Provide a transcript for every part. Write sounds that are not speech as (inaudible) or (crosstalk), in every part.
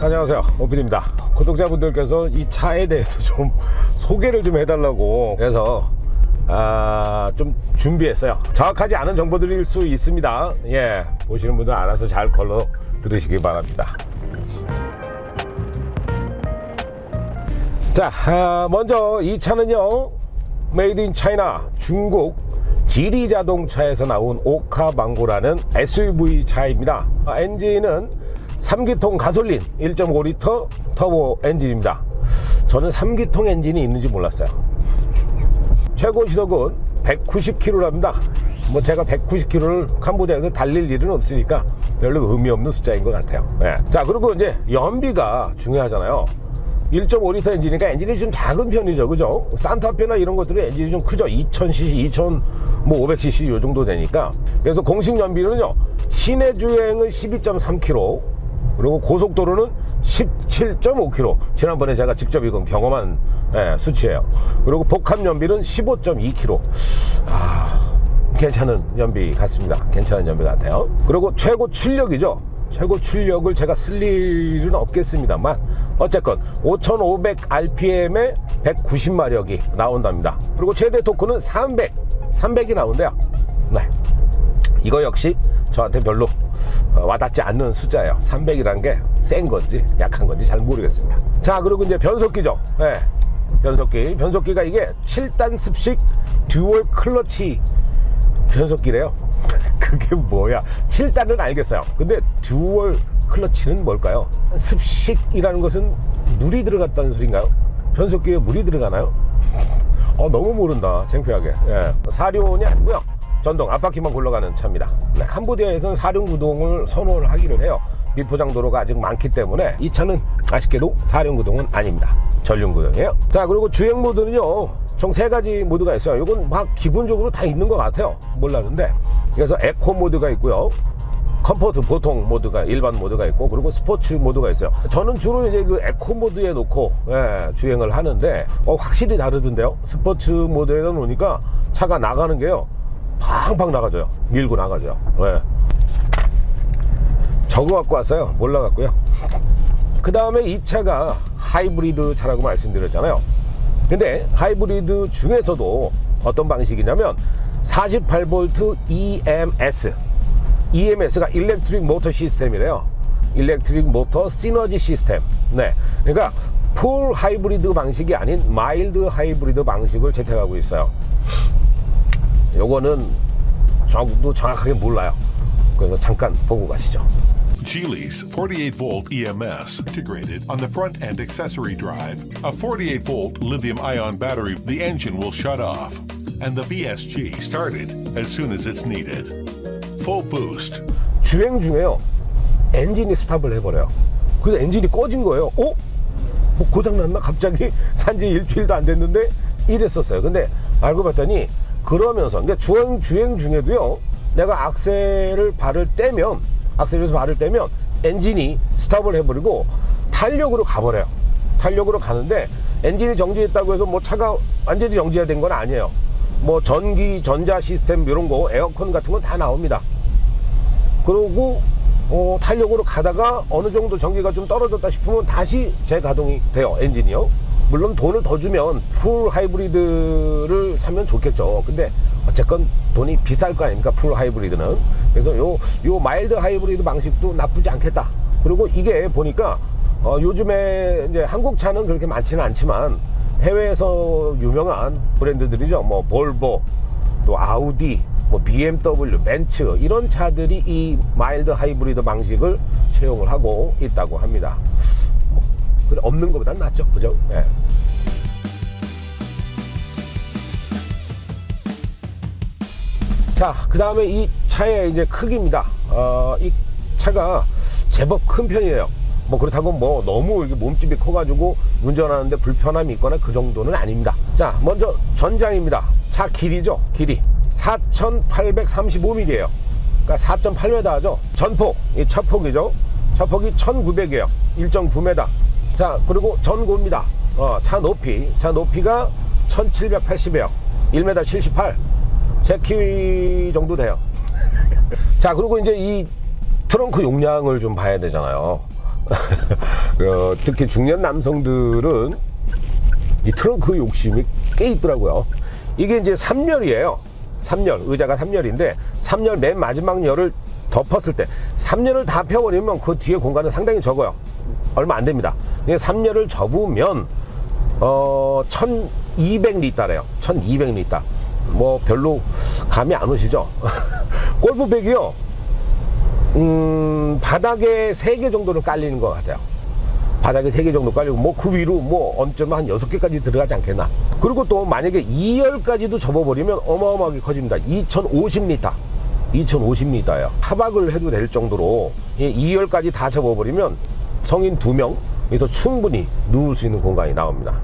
안녕하세요. 오필입니다. 구독자분들께서 이 차에 대해서 좀 소개를 좀 해달라고 그래서 아, 좀 준비했어요. 정확하지 않은 정보들일 수 있습니다. 예 보시는 분들 알아서 잘 걸러 들으시기 바랍니다. 자 아, 먼저 이 차는요 메이드 인 차이나 중국 지리 자동차에서 나온 오카망고라는 SUV 차입니다. 아, 엔진은 3기통 가솔린 1.5리터 터보 엔진입니다. 저는 3기통 엔진이 있는지 몰랐어요. 최고 시속은 190km랍니다. 뭐 제가 190km를 캄보디아에서 달릴 일은 없으니까 별로 의미 없는 숫자인 것 같아요. 예. 자 그리고 이제 연비가 중요하잖아요. 1.5리터 엔진이니까 엔진이 좀 작은 편이죠. 그죠? 산타페나 이런 것들은 엔진이 좀 크죠. 2000cc 2500cc 요 정도 되니까. 그래서 공식 연비는요 시내 주행은 12.3km 그리고 고속도로는 17.5km 지난번에 제가 직접 이건 경험한 예, 수치예요. 그리고 복합 연비는 15.2km 아, 괜찮은 연비 같습니다. 괜찮은 연비 같아요. 그리고 최고 출력이죠. 최고 출력을 제가 쓸 일은 없겠습니다만 어쨌건 5500rpm에 190마력이 나온답니다. 그리고 최대 토크는 300 300이 나온대요. 네. 이거 역시 저한테 별로 어, 와닿지 않는 숫자예요. 300이라는 게 센 건지 약한 건지 잘 모르겠습니다. 자 그리고 이제 변속기죠. 네. 변속기. 변속기가 이게 7단 습식 듀얼 클러치 변속기래요. (laughs) 그게 뭐야? 7단은 알겠어요. 근데 듀얼 클러치는 뭘까요? 습식이라는 것은 물이 들어갔다는 소린가요? 변속기에 물이 들어가나요? (laughs) 어 너무 모른다. 창피하게. 예. 사륜이 아니고요 전동 앞바퀴만 굴러가는 차입니다. 네, 캄보디아에서는 사륜 구동을 선호를 하기를 해요. 비포장 도로가 아직 많기 때문에 이 차는 아쉽게도 사륜 구동은 아닙니다. 전륜 구동이에요. 자 그리고 주행 모드는요. 총 세 가지 모드가 있어요. 이건 막 기본적으로 다 있는 것 같아요. 몰랐는데. 그래서 에코 모드가 있고요. 컴포트 보통 모드가 일반 모드가 있고 그리고 스포츠 모드가 있어요. 저는 주로 이제 그 에코 모드에 놓고 예, 주행을 하는데 어, 확실히 다르던데요? 스포츠 모드에 놓으니까 차가 나가는 게요 팡팡 나가줘요. 밀고 나가줘요. 예. 저거 갖고 왔어요. 몰라 갖고요. 그 다음에 이 차가 하이브리드 차라고 말씀드렸잖아요. 근데 하이브리드 중에서도 어떤 방식이냐면 48V EMS EMS가 일렉트릭 모터 시스템이래요. 일렉트릭 모터 시너지 시스템. 네. 그러니까 풀 하이브리드 방식이 아닌 마일드 하이브리드 방식을 채택하고 있어요 요거는 저도 정확하게 몰라요 그래서 잠깐 보고 가시죠 Geely's 48 volt EMS integrated on the front end accessory drive. A 48 volt lithium ion battery, the engine will shut off, and the BSG started as soon as it's needed. Full boost. 주행 중에요 엔진이 스탑을 해버려요 그래서 엔진이 꺼진 거예요 어? 뭐 고장났나? 갑자기 산지 일주일도 안 됐는데 이랬었어요 근데 알고 봤더니 그러면서 그러니까 주행, 주행 중에도요 내가 악셀을 발을 떼면 악셀에서 발을 떼면 엔진이 스탑을 해버리고 탄력으로 가버려요. 탄력으로 가는데 엔진이 정지했다고 해서 뭐 차가 완전히 정지가 된 건 아니에요. 뭐 전기 전자 시스템 이런 거 에어컨 같은 건 다 나옵니다. 그러고 어, 탄력으로 가다가 어느 정도 전기가 좀 떨어졌다 싶으면 다시 재가동이 돼요 엔진이요 물론 돈을 더 주면 풀 하이브리드를 사면 좋겠죠. 근데 어쨌건 돈이 비쌀 거 아닙니까? 풀 하이브리드는. 그래서 요, 요 마일드 하이브리드 방식도 나쁘지 않겠다. 그리고 이게 보니까 어, 요즘에 이제 한국 차는 그렇게 많지는 않지만 해외에서 유명한 브랜드들이죠. 뭐 볼보 또 아우디, 뭐 BMW, 벤츠 이런 차들이 이 마일드 하이브리드 방식을 채용을 하고 있다고 합니다. 뭐, 그래, 없는 것보단 낫죠, 그죠? 예. 자, 그 다음에 이 차의 이제 크기입니다. 어, 이 차가 제법 큰 편이에요. 뭐 그렇다고 뭐 너무 이렇게 몸집이 커가지고 운전하는데 불편함이 있거나 그 정도는 아닙니다. 자, 먼저 전장입니다. 차 길이죠, 길이. 4,835mm예요. 그러니까 4.8m 하죠. 전폭, 이 차폭이죠. 차폭이 1,900이에요. 1.9m. 자, 그리고 전고입니다. 어, 차 높이, 차 높이가 1,780이에요. 1m 78. 제키 정도 돼요. (laughs) 자, 그리고 이제 이 트렁크 용량을 좀 봐야 되잖아요. (laughs) 어, 특히 중년 남성들은 이 트렁크 욕심이 꽤 있더라고요. 이게 이제 3열이에요. 3열, 의자가 3열인데 3열 맨 마지막 열을 덮었을 때 3열을 다 펴버리면 그 뒤에 공간은 상당히 적어요. 얼마 안 됩니다. 3열을 접으면 어, 1200리터래요. 1200리터. 뭐 별로 감이 안 오시죠? (laughs) 골프백이요. 음, 바닥에 3개 정도는 깔리는 것 같아요. 바닥에 3개 정도 깔리고 뭐 그 위로 뭐 언제면 한 6개까지 들어가지 않겠나. 그리고 또 만약에 2열까지도 접어버리면 어마어마하게 커집니다. 2050리터. 2050리터예요. 타박을 해도 될 정도로 2열까지 다 접어버리면 성인 2명 여기서 충분히 누울 수 있는 공간이 나옵니다.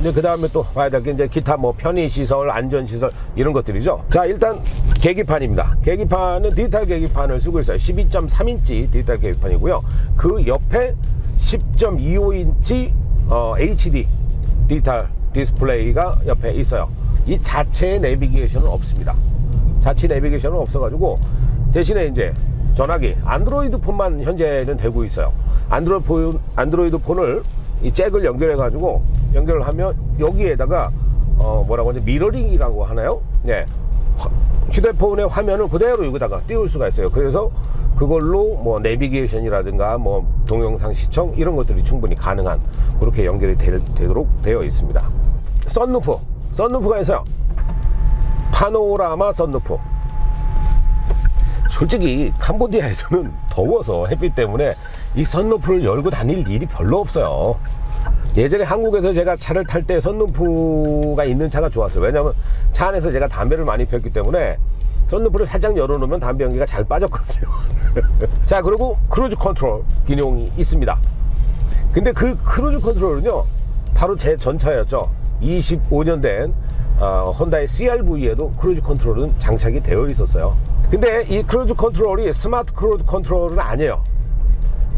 이제 그 다음에 또 봐야 될 게 이제 기타 뭐 편의 시설, 안전 시설 이런 것들이죠. 자 일단 계기판입니다. 계기판은 디지털 계기판을 쓰고 있어요. 12.3인치 디지털 계기판이고요. 그 옆에 10.25인치 어, HD 디지털 디스플레이가 옆에 있어요. 이 자체 내비게이션은 없습니다. 자체 내비게이션은 없어가지고 대신에 이제 전화기 안드로이드 폰만 현재는 되고 있어요. 안드로이드 폰, 안드로이드 폰을 이 잭을 연결해 가지고 연결을 하면 여기에다가 어 뭐라고 하지 미러링이라고 하나요? 네. 화- 휴대폰의 화면을 그대로 여기다가 띄울 수가 있어요. 그래서 그걸로 뭐 내비게이션이라든가 뭐 동영상 시청 이런 것들이 충분히 가능한 그렇게 연결이 될- 되도록 되어 있습니다. 썬루프, 썬루프가 있어요. 파노라마 썬루프. 솔직히 캄보디아에서는 (laughs) 더워서 햇빛 때문에 이 선루프를 열고 다닐 일이 별로 없어요. 예전에 한국에서 제가 차를 탈 때 선루프가 있는 차가 좋았어요. 왜냐하면 차 안에서 제가 담배를 많이 폈기 때문에 선루프를 살짝 열어놓으면 담배 연기가 잘 빠졌거든요. (laughs) 자, 그리고 크루즈 컨트롤 기능이 있습니다. 근데 그 크루즈 컨트롤은요, 바로 제 전차였죠. 25년 된 어, 혼다의 CRV에도 크루즈 컨트롤은 장착이 되어 있었어요. 근데 이 크루즈 컨트롤이 스마트 크루즈 컨트롤은 아니에요.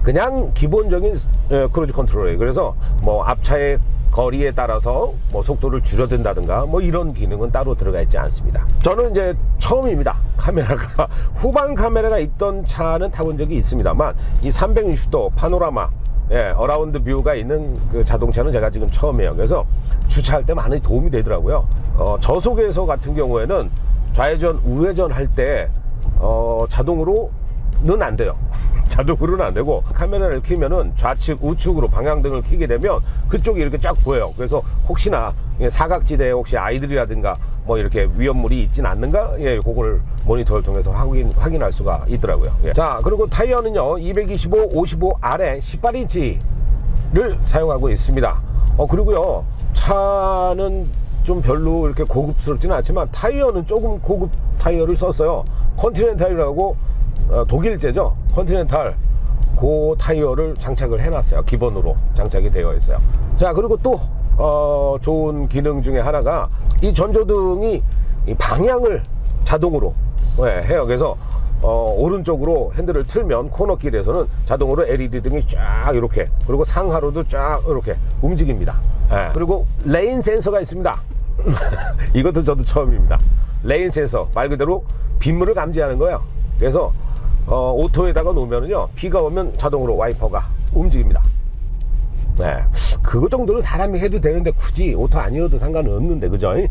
그냥 기본적인 어, 크루즈 컨트롤이에요. 그래서 뭐 앞차의 거리에 따라서 뭐 속도를 줄여든다든가 뭐 이런 기능은 따로 들어가 있지 않습니다. 저는 이제 처음입니다. 카메라가 (laughs) 후방 카메라가 있던 차는 타본 적이 있습니다만 이 360도 파노라마 예, 어라운드 뷰가 있는 그 자동차는 제가 지금 처음이에요. 그래서 주차할 때 많이 도움이 되더라고요. 어, 저속에서 같은 경우에는 좌회전, 우회전 할 때 어, 자동으로는 안 돼요. (laughs) 자동으로는 안 되고 카메라를 켜면은 좌측 우측으로 방향등을 켜게 되면 그쪽이 이렇게 쫙 보여요 그래서 혹시나 사각지대에 혹시 아이들이라든가 뭐 이렇게 위험물이 있진 않는가 예 그걸 모니터를 통해서 확인 확인할 수가 있더라고요 예. 자 그리고 타이어는요 225 55 아래 18인치를 사용하고 있습니다 어 그리고요 차는 좀 별로 이렇게 고급스럽지는 않지만 타이어는 조금 고급 타이어를 썼어요 컨티넨탈이라고 어, 독일제죠. 컨티넨탈 그 타이어를 장착을 해놨어요. 기본으로 장착이 되어 있어요. 자 그리고 또 어, 좋은 기능 중에 하나가 이 전조등이 이 방향을 자동으로 예, 해요. 그래서 어, 오른쪽으로 핸들을 틀면 코너길에서는 자동으로 LED 등이 쫙 이렇게 그리고 상하로도 쫙 이렇게 움직입니다. 예, 그리고 레인 센서가 있습니다. (laughs) 이것도 저도 처음입니다. 레인 센서 말 그대로 빗물을 감지하는 거예요. 그래서 어, 오토에다가 놓으면은요 비가 오면 자동으로 와이퍼가 움직입니다. 네, 그거 정도는 사람이 해도 되는데 굳이 오토 아니어도 상관은 없는데 그죠? 예,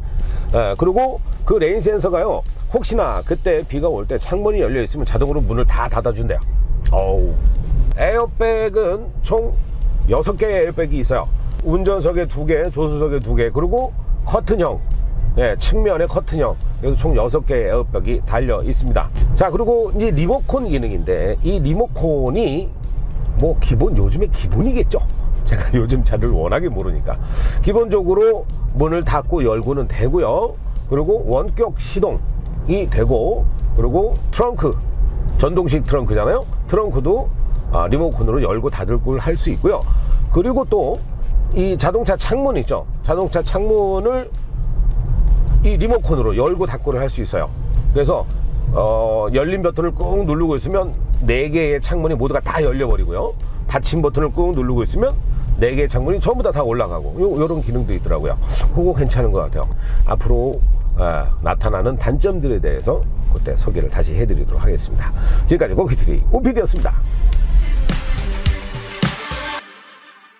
그리고 그 레인 센서가요 혹시나 그때 비가 올 때 창문이 열려 있으면 자동으로 문을 다 닫아준대요. 어우. 에어백은 총 6개의 에어백이 있어요. 운전석에 2개, 조수석에 2개, 그리고 커튼형, 예, 측면에 커튼형. 여기 총 6개의 에어백이 달려 있습니다. 자, 그리고 이 리모컨 기능인데, 이 리모컨이 뭐 기본, 요즘에 기본이겠죠. 제가 (laughs) 요즘 차를 워낙에 모르니까. 기본적으로 문을 닫고 열고는 되고요. 그리고 원격 시동이 되고, 그리고 트렁크, 전동식 트렁크잖아요. 트렁크도 아, 리모컨으로 열고 닫을 걸 할 수 있고요. 그리고 또 이 자동차 창문 있죠. 자동차 창문을 이 리모컨으로 열고 닫고를 할 수 있어요. 그래서 어, 열린 버튼을 꾹 누르고 있으면 네 개의 창문이 모두가 다 열려버리고요. 닫힌 버튼을 꾹 누르고 있으면 네 개의 창문이 전부 다 다 올라가고 요, 요런 기능도 있더라고요. 그거 괜찮은 것 같아요. 앞으로 어, 나타나는 단점들에 대해서 그때 소개를 다시 해드리도록 하겠습니다. 지금까지 고키트리 우피디였습니다.